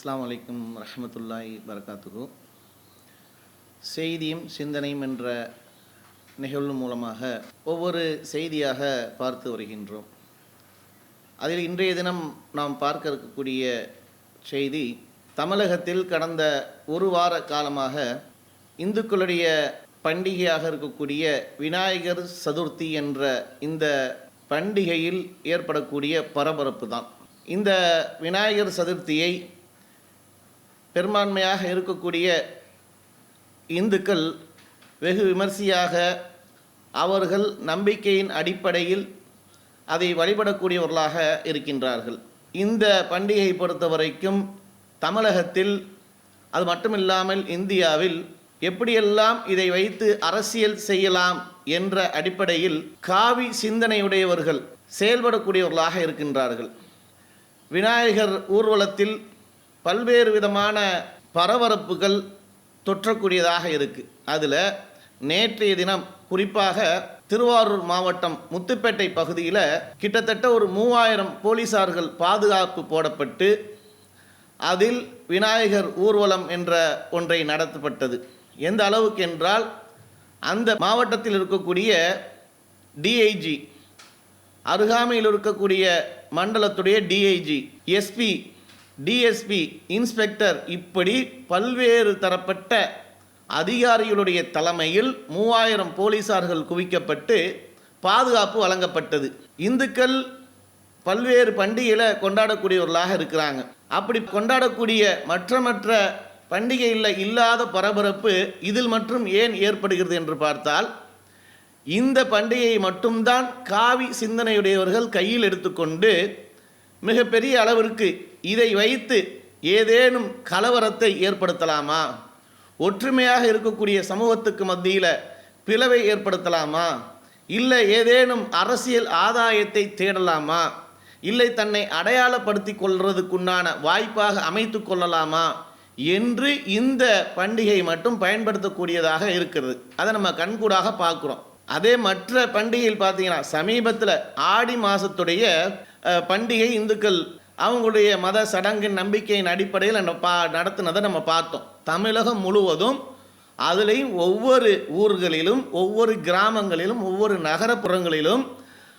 அஸ்லாம் அலைக்கும் ரஹமத்துல்லாய் வரகாத்துகு செய்தியும் சிந்தனையும் என்ற நிகழ்வு மூலமாக ஒவ்வொரு செய்தியாக பார்த்து வருகின்றோம். அதில் இன்றைய தினம் நாம் பார்க்க இருக்கக்கூடிய செய்தி தமிழகத்தில் கடந்த ஒரு வார காலமாக இந்துக்களுடைய பண்டிகையாக இருக்கக்கூடிய விநாயகர் சதுர்த்தி என்ற இந்த பண்டிகையில் ஏற்படக்கூடிய பரபரப்பு தான். இந்த விநாயகர் சதுர்த்தியை பெரும்பான்மையாக இருக்கக்கூடிய இந்துக்கள் வெகு விமர்சையாக அவர்கள் நம்பிக்கையின் அடிப்படையில் அதை வழிபடக்கூடியவர்களாக இருக்கின்றார்கள். இந்த பண்டிகையை பொறுத்த வரைக்கும் தமிழகத்தில் அது மட்டுமில்லாமல் இந்தியாவில் எப்படியெல்லாம் இதை வைத்து அரசியல் செய்யலாம் என்ற அடிப்படையில் காவி சிந்தனையுடையவர்கள் செயல்படக்கூடியவர்களாக இருக்கின்றார்கள். விநாயகர் ஊர்வலத்தில் பல்வேறு விதமான பரபரப்புகள் தொற்றக்கூடியதாக இருக்குது அதில் நேற்றைய தினம் குறிப்பாக திருவாரூர் மாவட்டம் முத்துப்பேட்டை பகுதியில் கிட்டத்தட்ட ஒரு மூவாயிரம் போலீசார்கள் பாதுகாப்பு போடப்பட்டு அதில் விநாயகர் ஊர்வலம் என்ற ஒன்றை நடத்தப்பட்டது. எந்த அளவுக்கு என்றால் அந்த மாவட்டத்தில் இருக்கக்கூடிய டிஐஜி அருகாமையில் இருக்கக்கூடிய மண்டலத்துடைய டிஐஜி எஸ்பி டிஎஸ்பி இன்ஸ்பெக்டர் இப்படி பல்வேறு தரப்பட்ட அதிகாரிகளுடைய தலைமையில் மூவாயிரம் போலீசார்கள் குவிக்கப்பட்டு பாதுகாப்பு வழங்கப்பட்டது. இந்துக்கள் பல்வேறு பண்டிகைகளை கொண்டாடக்கூடியவர்களாக இருக்கிறாங்க. அப்படி கொண்டாடக்கூடிய மற்ற மற்ற பண்டிகையில் இல்லாத பரபரப்பு இதில் மற்றும் ஏன் ஏற்படுகிறது என்று பார்த்தால் இந்த பண்டிகையை மட்டும்தான் காவி சிந்தனையுடையவர்கள் கையில் எடுத்துக்கொண்டு மிகப்பெரிய அளவிற்கு இதை வைத்து ஏதேனும் கலவரத்தை ஏற்படுத்தலாமா? ஒற்றுமையாக இருக்கக்கூடிய சமூகத்துக்கு மத்தியில் பிளவை ஏற்படுத்தலாமா? இல்லை ஏதேனும் அரசியல் ஆதாயத்தை தேடலாமா? இல்லை தன்னை அடையாளப்படுத்தி கொள்வதுக்குண்டான வாய்ப்பாக அமைத்து கொள்ளலாமா? என்று இந்த பண்டிகை மட்டும் பயன்படுத்தக்கூடியதாக இருக்கிறது. அதை நம்ம கண்கூடாக பார்க்குறோம். அதே மற்ற பண்டிகையில் பார்த்தீங்கன்னா சமீபத்தில் ஆடி மாதத்துடைய பண்டிகை இந்துக்கள் அவங்களுடைய மத சடங்கின் நம்பிக்கையின் அடிப்படையில் அந்த பா நடத்தினதை நம்ம பார்த்தோம். தமிழகம் முழுவதும் அதுலேயும் ஒவ்வொரு ஊர்களிலும் ஒவ்வொரு கிராமங்களிலும் ஒவ்வொரு நகரப்புறங்களிலும்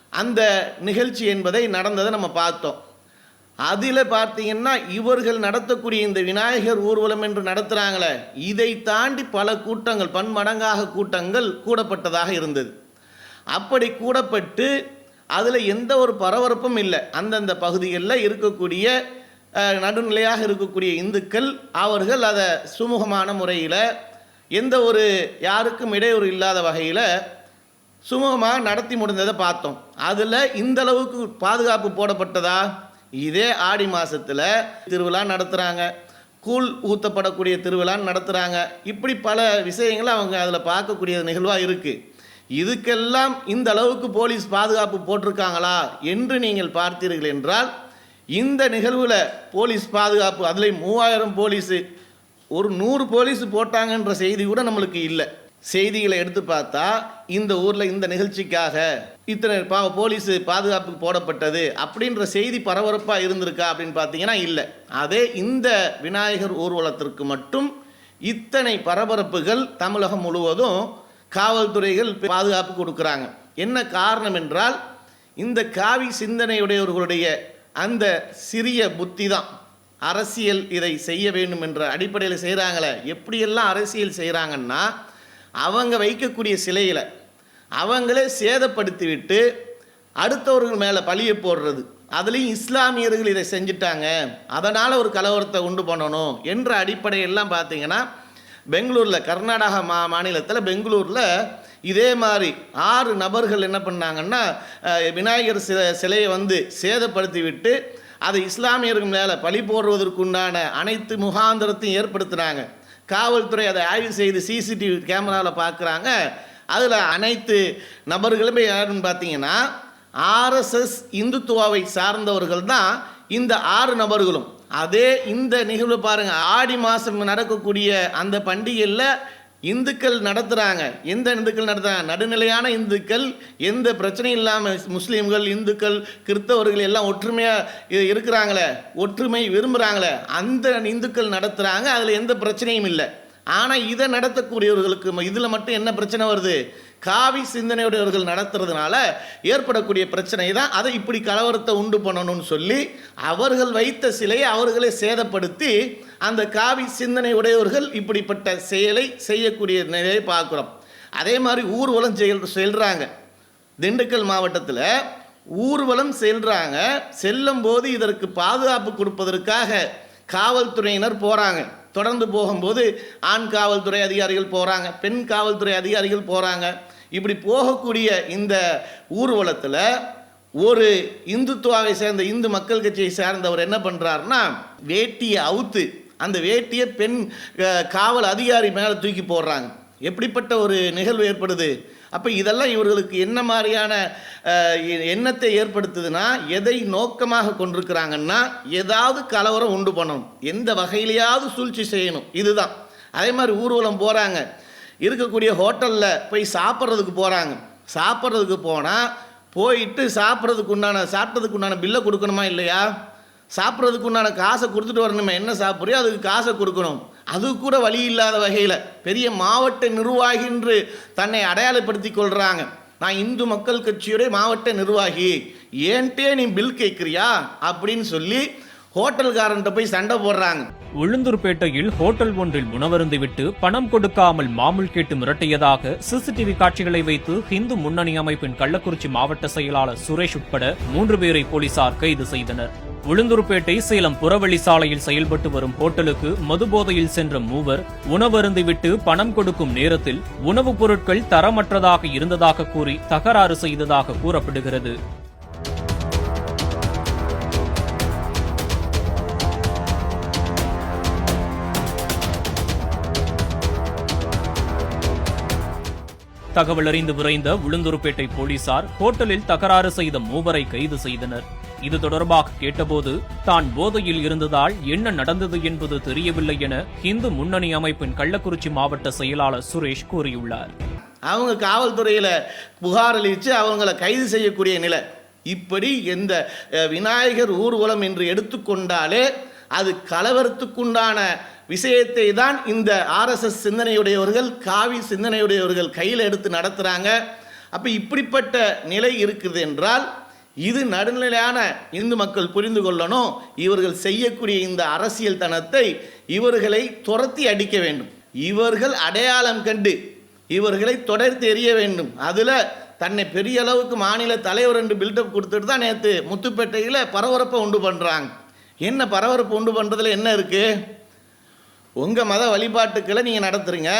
அந்த நிகழ்ச்சி என்பதை நடந்ததை நம்ம பார்த்தோம். அதில் பார்த்தீங்கன்னா இவர்கள் நடத்தக்கூடிய இந்த விநாயகர் ஊர்வலம் என்று நடத்துகிறாங்களே இதை தாண்டி பல கூட்டங்கள் பன்மடங்காக கூட்டங்கள் கூடப்பட்டதாக இருந்தது. அப்படி கூடப்பட்டு அதில் எந்த ஒரு பரபரப்பும் இல்லை. அந்தந்த பகுதிகளில் இருக்கக்கூடிய நடுநிலையாக இருக்கக்கூடிய இந்துக்கள் அவர்கள் அதை சுமூகமான முறையில் எந்த ஒரு யாருக்கும் இடையூறு இல்லாத வகையில் சுமூகமாக நடத்தி முடிந்ததை பார்த்தோம். அதில் இந்த அளவுக்கு பாதுகாப்பு போடப்பட்டதா? இதே ஆடி மாதத்தில் திருவிழா நடத்துகிறாங்க கூழ் ஊற்றப்படக்கூடிய திருவிழான்னு நடத்துகிறாங்க இப்படி பல விஷயங்களை அவங்க அதில் பார்க்கக்கூடிய நிகழ்வாக இருக்குது இதுக்கெல்லாம் இந்த அளவுக்கு போலீஸ் பாதுகாப்பு போட்டிருக்காங்களா என்று நீங்கள் பார்த்தீர்கள் என்றால் இந்த நிகழ்வில் போலீஸ் பாதுகாப்பு அதில் மூவாயிரம் போலீஸு ஒரு நூறு போலீஸ் போட்டாங்கன்ற செய்தி கூட நம்மளுக்கு இல்லை. செய்திகளை எடுத்து பார்த்தா இந்த ஊரில் இந்த நிகழ்ச்சிக்காக இத்தனை பா போலீஸ் பாதுகாப்புக்கு போடப்பட்டது அப்படின்ற செய்தி பரபரப்பாக இருந்திருக்கா அப்படின்னு பார்த்தீங்கன்னா இல்லை. அதே இந்த விநாயகர் ஊர்வலத்திற்கு மட்டும் இத்தனை பரபரப்புகள் தமிழகம் முழுவதும் காவல்துறைகள் பாதுகாப்பு கொடுக்குறாங்க. என்ன காரணம் என்றால் இந்த காவி சிந்தனையுடையவர்களுடைய அந்த சிறிய புத்தி தான் அரசியல் இதை செய்ய வேண்டும் என்ற அடிப்படையில் செய்கிறாங்களே எப்படியெல்லாம் அரசியல் செய்கிறாங்கன்னா அவங்க வைக்கக்கூடிய சிலையில் அவங்களே சேதப்படுத்திவிட்டு அடுத்தவர்கள் மேலே பழியை போடுறது. அதுலேயும் இஸ்லாமியர்கள் இதை செஞ்சிட்டாங்க. அதனால் ஒரு கலவரத்தை உண்டு பண்ணணும் என்ற அடிப்படையெல்லாம் பார்த்தீங்கன்னா பெங்களூரில் கர்நாடகா மா மாநிலத்தில் பெங்களூரில் இதே மாதிரி ஆறு நபர்கள் என்ன பண்ணாங்கன்னா விநாயகர் சில சிலையை வந்து சேதப்படுத்தி விட்டு அதை இஸ்லாமியர்கள் மேலே பழி போடுவதற்குண்டான அனைத்து முகாந்திரத்தையும் ஏற்படுத்தினாங்க. காவல்துறை அதை ஆய்வு செய்து சிசிடிவி கேமராவில் பார்க்குறாங்க அதில் அனைத்து நபர்களுமே யாருன்னு பார்த்தீங்கன்னா ஆர்எஸ்எஸ் இந்துத்துவாவை சார்ந்தவர்கள் தான் இந்த ஆறு நபர்களும். அதே இந்த நிகழ்வு பாருங்கள் ஆடி மாதம் நடக்கக்கூடிய அந்த பண்டிகையில் இந்துக்கள் நடத்துகிறாங்க எந்த இந்துக்கள் நடத்துகிறாங்க நடுநிலையான இந்துக்கள் எந்த பிரச்சனையும் இல்லாமல் முஸ்லீம்கள் இந்துக்கள் கிறிஸ்தவர்கள் எல்லாம் ஒற்றுமையாக இருக்கிறாங்களே ஒற்றுமை விரும்புகிறாங்களே அந்த இந்துக்கள் நடத்துகிறாங்க அதில் எந்த பிரச்சனையும் இல்லை. ஆனால் இதை நடத்தக்கூடியவர்களுக்கு இதில் மட்டும் என்ன பிரச்சனை வருது? காவி சிந்தனையுடையவர்கள் நடத்துறதுனால ஏற்படக்கூடிய பிரச்சனை தான் அதை இப்படி கலவரத்தை உண்டு பண்ணணும்னு சொல்லி அவர்கள் வைத்த சிலையை அவர்களே சேதப்படுத்தி அந்த காவி சிந்தனை உடையவர்கள் இப்படிப்பட்ட செயலை செய்யக்கூடிய நிலையை பார்க்குறோம். அதே மாதிரி ஊர்வலம் செயல் செல்கிறாங்க திண்டுக்கல் மாவட்டத்தில் ஊர்வலம் செல்கிறாங்க செல்லும் போது இதற்கு பாதுகாப்பு கொடுப்பதற்காக காவல்துறையினர் போகிறாங்க தொடர்ந்து போகும்போது ஆண் காவல்துறை அதிகாரிகள் போகிறாங்க பெண் காவல்துறை அதிகாரிகள் போகிறாங்க இப்படி போகக்கூடிய இந்த ஊர்வலத்தில் ஒரு இந்துத்துவாவை சேர்ந்த இந்து மக்கள் கட்சியை சேர்ந்தவர் என்ன பண்ணுறாருன்னா வேட்டியை அவுத்து அந்த வேட்டியை பெண் காவல் அதிகாரி மேலே தூக்கி போடுறாங்க. எப்படிப்பட்ட ஒரு நிகழ்வு ஏற்படுது? அப்போ இதெல்லாம் இவர்களுக்கு என்ன மாதிரியான எண்ணத்தை ஏற்படுத்துதுன்னா எதை நோக்கமாக கொண்டிருக்கிறாங்கன்னா ஏதாவது கலவரம் உண்டு பண்ணணும். எந்த வகையிலையாவது சூழ்ச்சி செய்யணும். இதுதான். அதே மாதிரி ஊர்வலம் போகிறாங்க இருக்கக்கூடிய ஹோட்டலில் போய் சாப்பிட்றதுக்கு போகிறாங்க சாப்பிட்றதுக்கு போனால் போயிட்டு சாப்பிட்றதுக்கு உண்டான சாப்பிட்டதுக்கு உண்டான பில்லை கொடுக்கணுமா இல்லையா? சாப்பிட்றதுக்கு உண்டான காசை கொடுத்துட்டு வரணுமே. என்ன சாப்பிட்றியோ அதுக்கு காசை கொடுக்கணும். அது கூட வழி இல்லாத வகையில் பெரிய மாவட்ட நிர்வாகி என்று தன்னை அடையாளப்படுத்தி கொள்கிறாங்க நான் இந்து மக்கள் கட்சியுடைய மாவட்ட நிர்வாகி. ஏன்ட்டே நீ பில் கேட்குறியா? அப்படின்னு சொல்லி ஹோட்டல்காரன்ட்ட போய் சண்டை போடுறாங்க. உளுந்தூர்பேட்டையில் ஹோட்டல் ஒன்றில் உணவருந்திவிட்டு பணம் கொடுக்காமல் மாமூல் கேட்டு மிரட்டியதாக சிசிடிவி காட்சிகளை வைத்து ஹிந்து முன்னணி அமைப்பின் கள்ளக்குறிச்சி மாவட்ட செயலாளர் சுரேஷ் உட்பட மூன்று பேரை போலீசார் கைது செய்தனர். உளுந்தூர்பேட்டை சேலம் புறவழி சாலையில் செயல்பட்டு வரும் ஹோட்டலுக்கு மதுபோதையில் சென்ற மூவர் உணவருந்திவிட்டு பணம் கொடுக்கும் நேரத்தில் உணவுப் பொருட்கள் தரமற்றதாக இருந்ததாக கூறி தகராறு செய்ததாக கூறப்படுகிறது. தகவல் அறிந்து விரைந்த உளுந்தூர்பேட்டை போலீசார் ஹோட்டலில் தகராறு செய்த மூவரை கைது செய்தனர். இது தொடர்பாக கேட்டபோது தான் போதையில் இருந்ததால் என்ன நடந்தது என்பது தெரியவில்லை என இந்து முன்னணி அமைப்பின் கள்ளக்குறிச்சி மாவட்ட செயலாளர் சுரேஷ் கூறியுள்ளார். அவங்க காவல்துறையில் புகார் அளித்து அவங்கள கைது செய்யக்கூடிய நிலை. இப்படி எந்த விநாயகர் ஊர்வலம் என்று எடுத்துக்கொண்டாலே அது கலவரத்துக்குண்டான விஷயத்தை தான் இந்த ஆர்எஸ்எஸ் சிந்தனையுடையவர்கள் காவி சிந்தனையுடையவர்கள் கையில் எடுத்து நடத்துகிறாங்க அப்போ இப்படிப்பட்ட நிலை இருக்குது என்றால் இது நடுநிலையான இந்து மக்கள் புரிந்து கொள்ளணும். இவர்கள் செய்யக்கூடிய இந்த அரசியல் தனத்தை இவர்களை துரத்தி அடிக்க வேண்டும். இவர்கள் அடையாளம் கண்டு இவர்களை தொடர்த்து எறிய வேண்டும். அதில் தன்னை பெரிய அளவுக்கு மாநில தலைவர் என்று பில்டப் கொடுத்துட்டு தான் நேற்று முத்துப்பேட்டையில் பரபரப்பை உண்டு பண்ணுறாங்க என்ன பரபரப்பு உண்டு பண்ணுறதுல என்ன இருக்குது உங்கள் மத வழிபாட்டுக்களை நீங்கள் நடத்துறீங்க.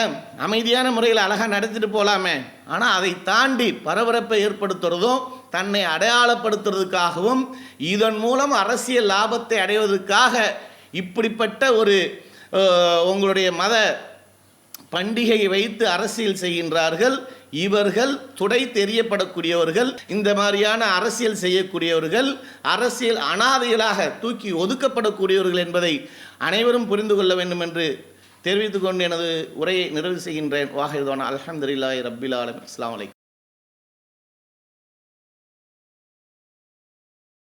அமைதியான முறையில் அழகாக நடத்திட்டு போகலாமே ஆனால் அதை தாண்டி பரபரப்பை ஏற்படுத்துறதும் தன்னை அடையாளப்படுத்துறதுக்காகவும் இதன் மூலம் அரசியல் லாபத்தை அடைவதற்காக இப்படிப்பட்ட ஒரு உங்களுடைய மத பண்டிகையை வைத்து அரசியல் செய்கின்றார்கள். இவர்கள் துடை தெரியப்படக்கூடியவர்கள் இந்த மாதிரியான அரசியல் செய்யக்கூடியவர்கள் அரசியல் அனாதைகளாக தூக்கி ஒதுக்கப்படக்கூடியவர்கள் என்பதை அனைவரும் புரிந்து கொள்ள வேண்டும் என்று தெரிவித்துக்கொண்டு எனது உரையை நிறைவு செய்கின்றேன். வாஹிதான அலமதுல்லாய் ரப்பில் ஆலமீன் அஸ்ஸலாமு அலைக்கும்.